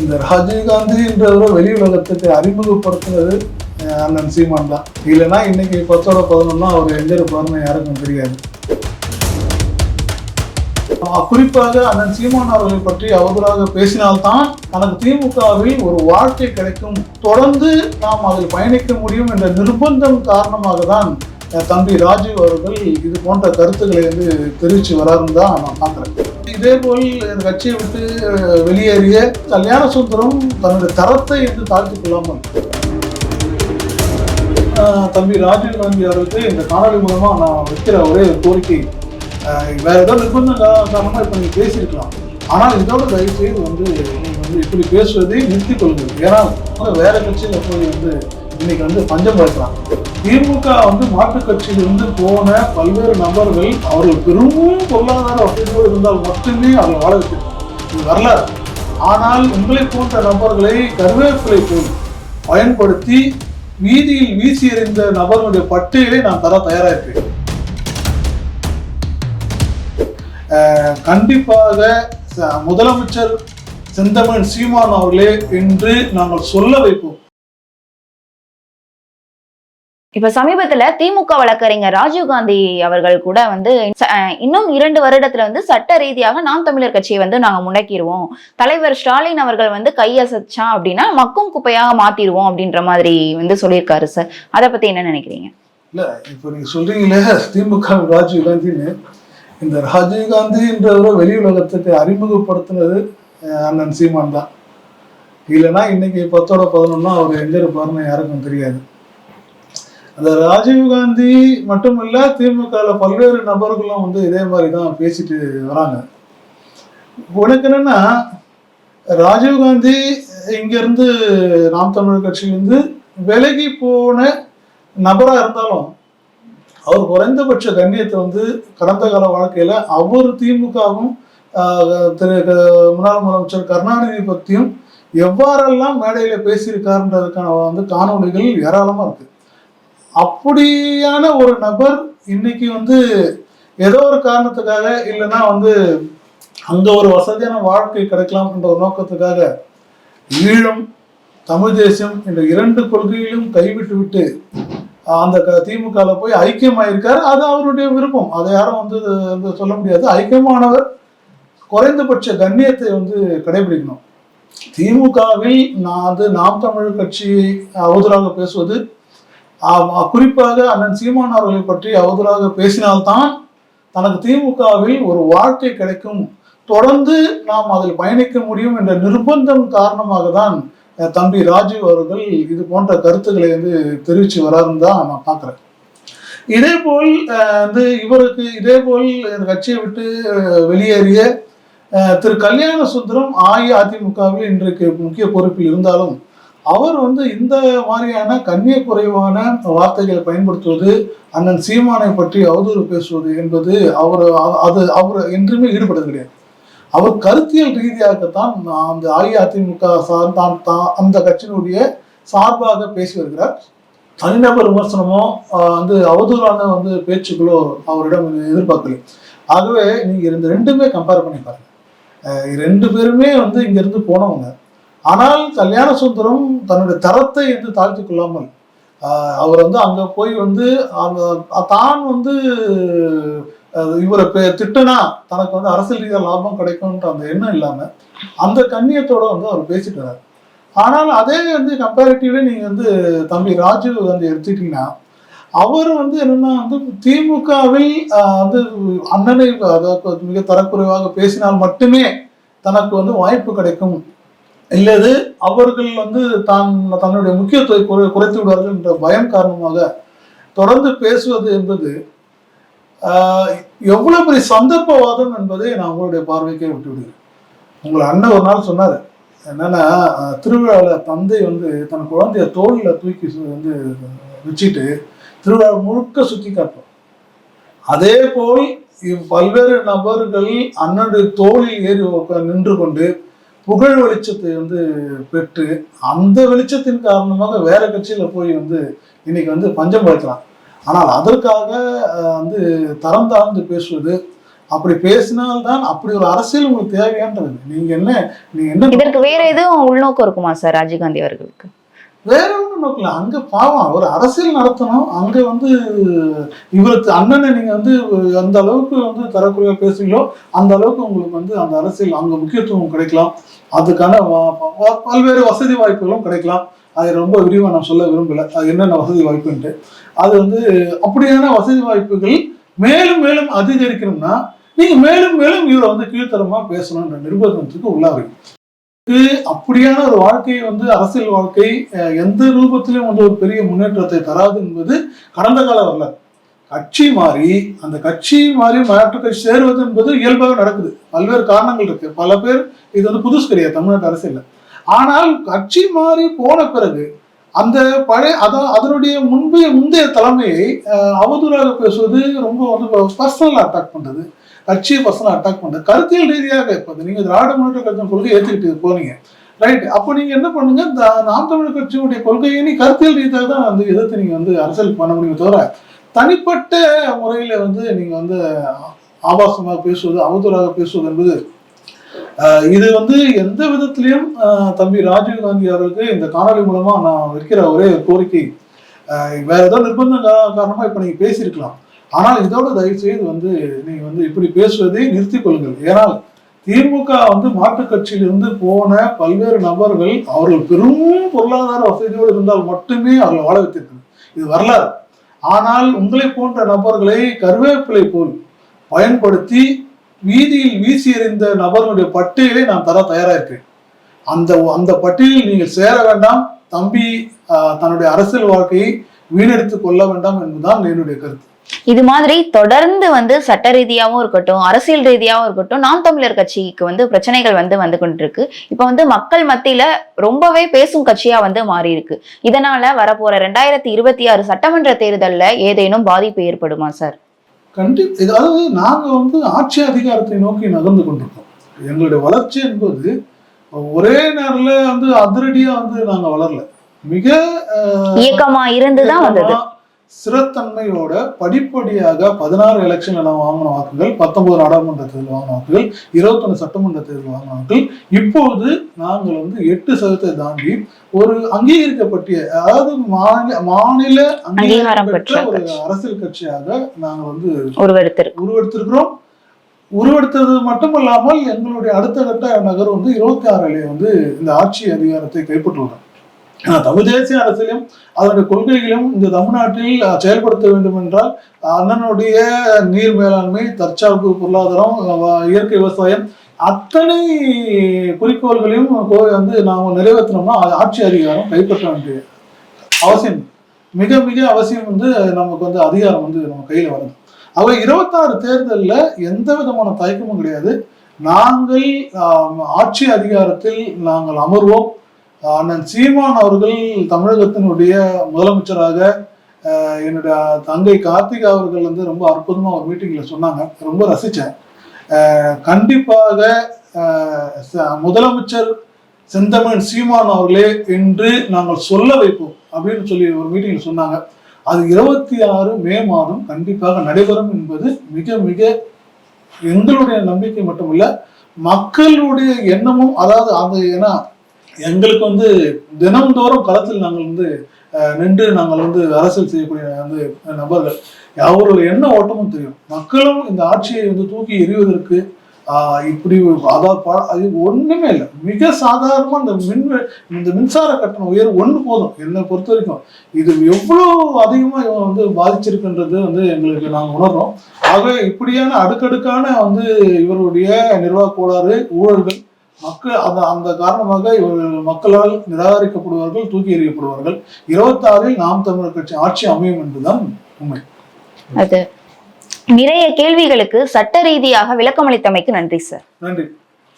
இந்த ராஜீவ்காந்தின்றவரை வெளி உலகத்துக்கு அறிமுகப்படுத்துனது அண்ணன் சீமான் தான். இல்லைன்னா இன்னைக்கு பத்தோட பதினொன்னா அவர் எங்க இருப்பாருன்னு யாருக்கும் தெரியாது. குறிப்பாக அண்ணன் சீமான் அவர்களை பற்றி அவதூறாக பேசினால்தான் தனக்கு திமுகவில் ஒரு வாழ்க்கை கிடைக்கும். தொடர்ந்து நாம் அதில் பயணிக்க முடியும் என்ற நிர்பந்தம் காரணமாக தான் தம்பி ராஜீவ் அவர்கள் இது போன்ற கருத்துக்களை வந்து தெரிவித்து வராருன்னு தான் நான் பார்க்குறேன் இதே போல் இந்த கட்சியை விட்டு வெளியேறிய கல்யாண சுந்தரம் தன்னுடைய தரத்தை என்று தாழ்த்து கொள்ளாமல் தம்பி ராஜீவ் காந்தி அவருக்கு இந்த காணொலி மூலமா நான் வைக்கிற ஒரே ஒரு கோரிக்கை. வேற ஏதோ நிர்பந்தம் காரணமாக காரணமா இப்ப நீங்க பேசியிருக்கலாம். ஆனால் இதோட தயவு செய்து வந்து வந்து இப்படி பேசுவதை நிறுத்திக் கொள்ளுங்கள். ஏன்னா வேற கட்சியில் போய் வந்து இன்னைக்கு வந்து பஞ்சம் பார்க்கலாம் திமுக வந்து மாற்றுக் கட்சியிலிருந்து போன பல்வேறு நபர்கள் அவர்கள் பெரும் பொருளாதார வசதிகள் இருந்தால் மட்டுமே அவர்கள் வாழ இது வரலாறு. ஆனால் உங்களை போன்ற நபர்களை கருவேப்பிலை போல் பயன்படுத்தி வீதியில் வீசி எறிந்த நபர்களுடைய பட்டியலை நான் தர தயாராகிருப்பேன் கண்டிப்பாக முதலமைச்சர் செந்தமிழ் சீமான் அவர்களே என்று நாங்கள் சொல்ல வைப்போம். இப்ப சமீபத்துல திமுக வழக்கறிஞர் ராஜீவ்காந்தி அவர்கள் கூட வந்து இன்னும் இரண்டு வருடத்துல வந்து சட்ட ரீதியாக நாம் தமிழர் கட்சியை வந்து நாங்க முடக்கிடுவோம் தலைவர் ஸ்டாலின் அவர்கள் வந்து கையசைச்சா அப்படின்னா மக்கும் குப்பையாக மாத்திடுவோம் அப்படின்ற மாதிரி வந்து சொல்லியிருக்காரு சார். அதை பத்தி என்ன நினைக்கிறீங்க? இல்ல இப்ப நீங்க சொல்றீங்களே திமுக ராஜீவ் காந்தின்னு. இந்த ராஜீவ் வெளி உலகத்துக்கு அறிமுகப்படுத்தினது அண்ணன் சீமான் தான். இல்லைன்னா இன்னைக்கு பத்தோட பதினொன்னா அவர் எங்க இருப்பாருன்னு யாருக்கும் தெரியாது. அந்த ராஜீவ் காந்தி மட்டுமல்ல திமுகவில் பல்வேறு நபர்களும் வந்து இதே மாதிரி தான் பேசிட்டு வராங்க. உனக்கு என்னன்னா ராஜீவ் காந்தி இங்க நாம் தமிழர் கட்சியிலிருந்து விலகி போன நபரா இருந்தாலும் அவர் குறைந்தபட்ச கண்ணியத்தை வந்து கடந்த கால வாழ்க்கையில அவர் திமுகவும் திரு முன்னாள் முதலமைச்சர் கருணாநிதி பற்றியும் எவ்வாறெல்லாம் மேடையில பேசியிருக்காருன்றதுக்கான வந்து காணொளிகள் ஏராளமா இருக்கு. அப்படியான ஒரு நபர் இன்னைக்கு வந்து ஏதோ ஒரு காரணத்துக்காக இல்லைன்னா வந்து அந்த ஒரு வசதியான வாழ்க்கை கிடைக்கலாம் என்ற ஒரு நோக்கத்துக்காக ஈழம் தமிழ் தேசம் என்ற இரண்டு கொள்கையிலும் கைவிட்டு விட்டு அந்த க- போய் ஐக்கியமாயிருக்காரு. அது அவருடைய விருப்பம். அதை யாரும் வந்து வந்து சொல்ல முடியாது. ஐக்கியமானவர் குறைந்தபட்ச கண்ணியத்தை வந்து கடைபிடிக்கணும். திமுகவில் நான் வந்து நாம் தமிழ் கட்சியை அவதூறாக பேசுவது குறிப்பாக அண்ணன் சீமான் அவர்களை பற்றி அவதூறாக பேசினால்தான் தனக்கு திமுகவில் ஒரு வாழ்க்கை கிடைக்கும். தொடர்ந்து நாம் அதில் பயணிக்க முடியும் என்ற நிர்பந்தம் காரணமாக தான் தம்பி ராஜீவ் அவர்கள் இது போன்ற கருத்துக்களை வந்து தெரிவித்து வராருன்னு தான் நான் பார்க்குறேன். இதே போல் வந்து இவருக்கு இதே போல் இந்த கட்சியை விட்டு வெளியேறிய திரு கல்யாண சுந்தரம் அஇஅதிமுகவில் இன்றைக்கு முக்கிய பொறுப்பில் இருந்தாலும் அவர் வந்து இந்த மாதிரியான கண்ணிய குறைவான வார்த்தைகளை பயன்படுத்துவது அண்ணன் சீமானை பற்றி அவதூறு பேசுவது என்பது அவர் அது அவர் என்றுமே ஈடுபடுறது கிடையாது. அவர் கருத்தியல் ரீதியாகத்தான் அந்த அஇஅதிமுக சார் தான் தான் அந்த கட்சியினுடைய சார்பாக பேசி வருகிறார். தனிநபர் விமர்சனமோ வந்து அவதூறான வந்து பேச்சுக்களோ அவரிடம் எதிர்பார்க்கல ஆகவே நீங்க இந்த ரெண்டுமே கம்பேர் பண்ணி பாருங்க. ரெண்டு பேருமே வந்து இங்க இருந்து போனவங்க. ஆனால் கல்யாண சுந்தரம் தன்னுடைய தரத்தை என்று தாழ்த்தி கொள்ளாமல் அவர் வந்து அங்கே போய் வந்து அந்த தான் வந்து இவரை பே- தனக்கு வந்து அரசியல் ரீதியாக லாபம் கிடைக்கும்ன்ற அந்த எண்ணம் இல்லாமல் அந்த கண்ணியத்தோட வந்து அவர் பேசிட்டு ஆனால் அதே வந்து கம்பேரிட்டிவ்லி நீங்கள் வந்து தம்பி ராஜீவ் காந்தி எடுத்துக்கிட்டீங்கன்னா அவர் வந்து என்னன்னா வந்து திமுகவில் வந்து அண்ணனை அதாவது மிக தரக்குறைவாக பேசினால் மட்டுமே தனக்கு வந்து வாய்ப்பு கிடைக்கும். இல்லது அவர்கள் வந்து தான் தன்னுடைய முக்கியத்துவத்தை குறை குறைத்து விடுவார்கள் என்ற பயம் காரணமாக தொடர்ந்து பேசுவது என்பது எவ்வளவு பெரிய சந்தர்ப்பவாதம் என்பதை நான் உங்களுடைய பார்வைக்கே விட்டு விடுகிறேன் உங்களை அண்ணன் ஒரு நாள் சொன்னார் என்னன்னா திருவிழாவில் தந்தை வந்து தன் குழந்தைய தோளில் தூக்கி வந்து வச்சுட்டு திருவிழா முழுக்க சுற்றி காட்டும் அதே போல் இவ் பல்வேறு நபர்கள் அண்ணனுடைய தோளில் ஏறி நின்று கொண்டு புகழ் வெளிச்சத்தை வந்து பெற்று அந்த வெளிச்சத்தின் காரணமாக வேற கட்சியில போய் வந்து இன்னைக்கு வந்து பஞ்சம் படுத்தலாம் ஆனால் அதற்காக வந்து தரம் தாழ்ந்து பேசுவது அப்படி பேசினால்தான் அப்படி ஒரு அரசியல் உங்களுக்கு தேவையான்றது நீங்க என்ன நீங்க என்ன இதற்கு வேற எதுவும் உள்நோக்கம் இருக்குமா சார் ராஜீவ்காந்தி அவர்களுக்கு? வேற ஒன்றும் நோக்கல. அங்க பாவம் ஒரு அரசியல் நடத்தணும். அங்க வந்து இவருக்கு அண்ணனை நீங்க வந்து அந்த அளவுக்கு வந்து தரக்குறையா பேசுறீங்களோ அந்த அளவுக்கு உங்களுக்கு வந்து அந்த அரசியல் அங்க முக்கியத்துவம் கிடைக்கலாம். அதுக்கான பல்வேறு வசதி வாய்ப்புகளும் கிடைக்கலாம். அதை ரொம்ப விரிவா நான் சொல்ல விரும்பல. அது என்னென்ன வசதி வாய்ப்புன்ட்டு. அது வந்து அப்படியான வசதி வாய்ப்புகள் மேலும் மேலும் அதிகரிக்கணும்னா நீங்க மேலும் மேலும் இவரை வந்து கீழ்த்தரமா பேசணும்ன்ற நிர்பந்தத்துக்கு உள்ளாவீங்க. அப்படியான ஒரு வாழ்க்கை வந்து அரசியல் வாழ்க்கை எந்த ரூபத்திலும் வந்து ஒரு பெரிய முன்னேற்றத்தை தராது என்பது கடந்த கால வரலாறு. கட்சி மாறி அந்த கட்சி மாறி மாற்று கட்சி சேருவது என்பது இயல்பாக நடக்குது. பல்வேறு காரணங்கள் இருக்கு. பல பேர் இது வந்து புதுசு கிடையாது தமிழ்நாட்டு அரசியல் ஆனால் கட்சி மாறி போன பிறகு அந்த பழைய அதான் அதனுடைய முன்பைய முந்தைய தலைமையை அவதூறாக பேசுவது ரொம்ப வந்து பர்சனலாக அட்டாக் பண்ணுறது கட்சியை பர்சனல் அட்டாக் பண்ணுறது கருத்தியல் ரீதியாக இப்போ நீங்கள் திராவிட முன்னேற்ற கட்சி கொள்கை ஏற்றுக்கிட்டு போனீங்க. ரைட் அப்போ நீங்கள் என்ன பண்ணுங்க? இந்த நாம் தமிழர் கட்சியுடைய கொள்கையை நீ கருத்தியல் ரீதியாக தான் வந்து எதிர்த்து நீங்கள் வந்து அரசியல் பண்ண முடியுமே தவிர தனிப்பட்ட முறையில் வந்து நீங்கள் வந்து ஆபாசமாக பேசுவது அவதூறாக பேசுவது என்பது இது வந்து எந்த விதத்திலையும் தம்பி ராஜீவ் காந்தி அவர்களுக்கு இந்த காணொலி மூலமா நான் வைக்கிற ஒரே கோரிக்கை. வேற ஏதோ நிர்பந்தம் காரணமா இப்ப நீங்க பேசியிருக்கலாம். ஆனால் இதோட தயவு செய்து வந்து நீங்க வந்து இப்படி பேசுவதை நிறுத்திக் கொள்ளுங்கள். ஏனால் திமுக வந்து மாற்றுக் கட்சியிலிருந்து போன பல்வேறு நபர்கள் அவர்கள் பெரும் பொருளாதார வசதியோடு இருந்தால் மட்டுமே அவர்களை வாழ வைத்திருக்கிறது இது வரலாறு. ஆனால் உங்களை போன்ற நபர்களை கருவேப்பிலை போல் பயன்படுத்தி வீதியில் வீசி எறிந்த நபர்களுடைய பட்டியலை நான் தர தயாரா இருக்கேன் அந்த அந்த பட்டியலில் நீங்கள் சேர வேண்டாம். தம்பி தன்னுடைய அரசியல் வாழ்க்கையை வீணடித்துக் கொள்ள வேண்டாம் என்பதுதான் என்னுடைய கருத்து. இது மாதிரி தொடர்ந்து வந்து சட்ட ரீதியாகவும் இருக்கட்டும் அரசியல் ரீதியாகவும் இருக்கட்டும் நாம் தமிழர் கட்சிக்கு வந்து பிரச்சனைகள் வந்து வந்து கொண்டிருக்கு. இப்போ வந்து மக்கள் மத்தியில ரொம்பவே பேசும் கட்சியா வந்து மாறி இருக்கு இதனால வரப்போற ரெண்டாயிரத்தி இருபத்தி ஆறு சட்டமன்ற தேர்தலில் ஏதேனும் பாதிப்பு ஏற்படுமா சார்? கண்டி அதாவது நாங்க வந்து ஆட்சி அதிகாரத்தை நோக்கி நகர்ந்து கொண்டிருக்கோம். எங்களுடைய வளர்ச்சி என்பது ஒரே நேரில் வந்து அதிரடியா வந்து நாங்க வளரல. மிக இயக்கமா இருந்துதான் வந்தது. ஸ்திரத்தன்மையோட படிப்படியாக பதினாறு எலெக்ஷன்ல நான் வாங்கின வாக்குகள் பத்தொன்பது நாடாளுமன்ற தேர்தல் வாங்கின வாக்குகள் இருபத்தொன்னு சட்டமன்ற தேர்தல் வாங்கின வாக்குகள். இப்போது நாங்கள் வந்து எட்டு சதத்தை தாண்டி ஒரு அங்கீகரிக்கப்பட்டிய அதாவது மாநில மாநில அங்கீகாரம் பெற்ற ஒரு அரசியல் கட்சியாக நாங்கள் வந்து உருவெடுத்திருக்கிறோம். உருவெடுத்தது மட்டுமல்லாமல் எங்களுடைய அடுத்த கட்ட நகர் வந்து இருபத்தி ஆறிலே வந்து இந்த ஆட்சி அதிகாரத்தை கைப்பற்றுள்ளோம் தமிழ் தேசிய அரசிலும் அதனுடைய கொள்கைகளும் இந்த தமிழ்நாட்டில் செயல்படுத்த வேண்டும் என்றால் அண்ணனுடைய நீர் மேலாண்மை தற்சார்பு பொருளாதாரம் இயற்கை விவசாயம் அத்தனை குறிக்கோள்களையும் வந்து நாம் நிறைவேற்றினோம்னா ஆட்சி அதிகாரம் கைப்பற்ற வேண்டிய அவசியம். மிக மிக அவசியம் வந்து நமக்கு வந்து அதிகாரம் வந்து நம்ம கையில் வருது. அவை இருபத்தாறு தேர்தலில் எந்த விதமான தயக்கமும் கிடையாது. நாங்கள் ஆட்சி அதிகாரத்தில் நாங்கள் அமர்வோம். அண்ணன் சீமான் அவர்கள் தமிழகத்தினுடைய முதலமைச்சராக என்னுடைய தங்கை கார்த்திகா அவர்கள் வந்து ரொம்ப அற்புதமாக ஒரு மீட்டிங்கில் சொன்னாங்க. ரொம்ப ரசித்தேன் கண்டிப்பாக முதலமைச்சர் செந்தமிழ் சீமான் அவர்களே என்று நாங்கள் சொல்ல வைப்போம் அப்படின்னு சொல்லி ஒரு மீட்டிங்கில் சொன்னாங்க. அது இருபத்தி ஆறு மே மாதம் கண்டிப்பாக நடைபெறும் என்பது மிக மிக எங்களுடைய நம்பிக்கை மட்டுமில்ல மக்களுடைய எண்ணமும் அதாவது அந்த ஏன்னா எங்களுக்கு வந்து தினம்தோறும் களத்தில் நாங்கள் வந்து நின்று நாங்கள் வந்து அரசியல் செய்யக்கூடிய வந்து நபர்கள். அவர்கள் என்ன ஓட்டமும் தெரியும். மக்களும் இந்த ஆட்சியை வந்து தூக்கி எறிவதற்கு இப்படி ஒரு- அதாவது அது ஒண்ணுமே இல்லை. மிக சாதாரணமா இந்த மின் இந்த மின்சார கட்டணம் உயர் ஒன்று போதும். என்னை பொறுத்த வரைக்கும் இது எவ்வளோ அதிகமாக இவன் வந்து பாதிச்சிருக்குன்றது வந்து எங்களுக்கு நாங்கள் உணர்றோம். ஆக இப்படியான அடுக்கடுக்கான வந்து இவருடைய நிர்வாக கோளாறு ஊழல்கள் மக்கள் அந்த அந்த காரணமாக இவர்கள் மக்களால் நிராகரிக்கப்படுவார்கள் தூக்கி எறியப்படுவார்கள். இருபத்தாறில் நாம் தமிழர் கட்சி ஆட்சி அமையும் என்பதுதான் உண்மை. அது. நிறைய கேள்விகளுக்கு சட்ட ரீதியாக விளக்கமளித்தமைக்கு நன்றி சார். நன்றி.